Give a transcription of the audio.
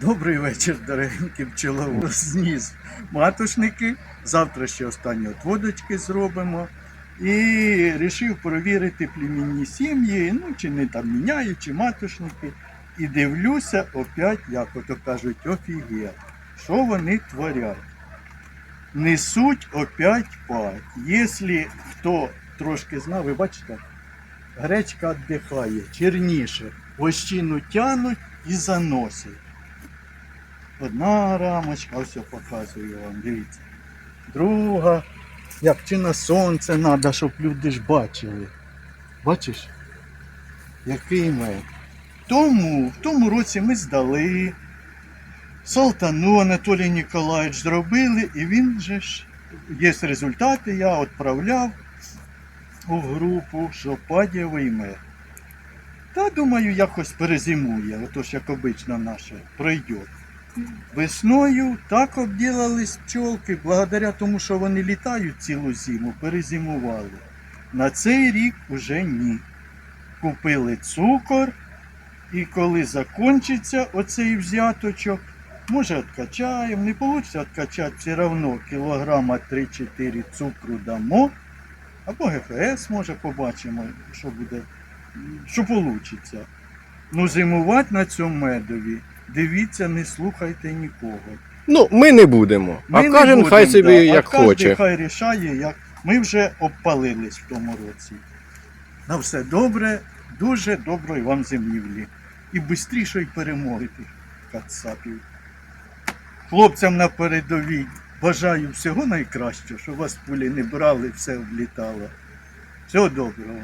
Добрий вечір, дорогенькі пчеловоди. Зніс матушники. Завтра ще останні отводочки зробимо. І вирішив перевірити племінні сім'ї, ну чи не там міняють, чи матушники. І дивлюся опять, як ото кажуть, офігеть, що вони творять. Несуть опять пать. Якщо хто трошки знав, ви бачите, гречка віддихає, черніше, вощину тянуть і заносять. Одна рамочка, ось показую вам, дивіться. Друга. Як чи на сонце треба, щоб люди ж бачили. Бачиш? Який мед. Тому, в тому році ми здали. Салтану Анатолій Ніколаївич зробили, і він же ж є результати, я відправляв у групу, що падєвий мед. Та думаю, якось перезимує, отож як обично наше пройде. Весною так обділались пчолки, благодаря тому, що вони літають цілу зиму, перезимували. На цей рік уже ні. Купили цукор, і коли закінчиться оцей взяточок, може відкачаємо, не вийде відкачати, все одно кілограма 3-4 цукру дамо. Або ГФС може побачимо, що буде, що вийде. Ну, зимувати на цьому медові, дивіться, не слухайте нікого. Ну, ми не будемо. Ми а кожен хай собі да. як а хоче. Хай рішає, як ми вже обпалились в тому році. На все добре, дуже доброї вам зимівлі. І швидшої перемоги кацапів. Хлопцям на передовій бажаю всього найкращого, щоб вас пулі не брали, все облітало. Всього доброго.